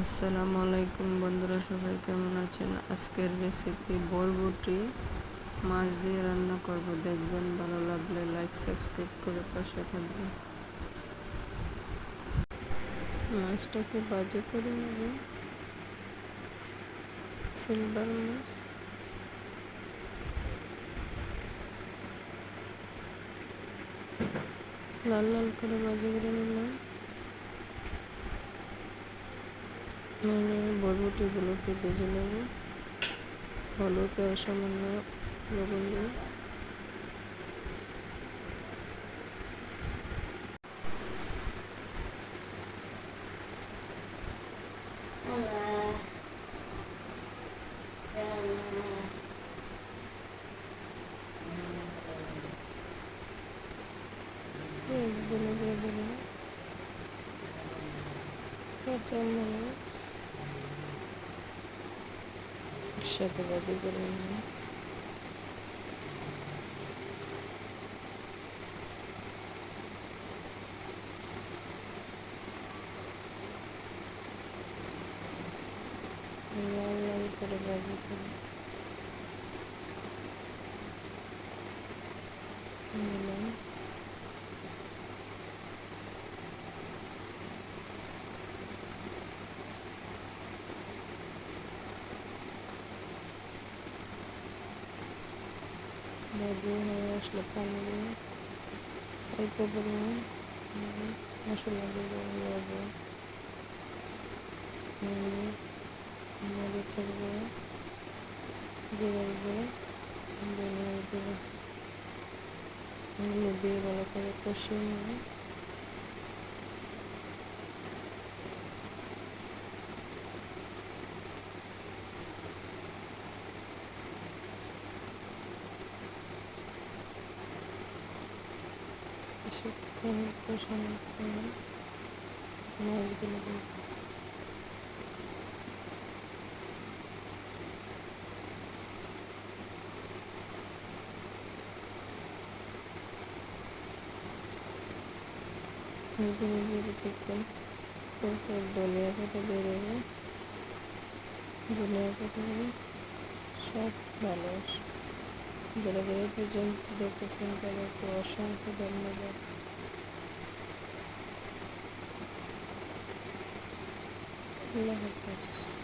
আসসালামু আলাইকুম বন্ধুরা, সবাই কেমন আছেন? আজকের রেসিপি বরবটি, মাছ দিয়ে রান্না করব। দেখবেন ভালো লাগলে লাইক সাবস্ক্রাইব করে পাশে থাকবেন। মাছটাকে বাজে করে নেব। সিলভার মাছ। লাল লাল করে বাজে করে নিলাম। মানে বরবটিগুলোকে ভেজে নেব। হলুদ আর সামান্য লবণ দিয়ে পেঁয়াজগুলো দিয়ে সাথে ভাজি করে নিলাম লাল লাল করে ভাজি হয়ে আসলে পানি অল্প পরিমাণ মশলা দিয়ে লবণ মরিচের দিয়ে ভালো করে কষিয়ে নেব কিছুক্ষণ কষানোর পরে মাছগুলো এখানে দিয়ে চিকেন তারপর ধনিয়া পাতা পাতা সব ভালো। যারা যারা পর্যন্ত দেখেছেন তাদেরকে অসংখ্য ধন্যবাদ। আল্লাহ হাফেজ।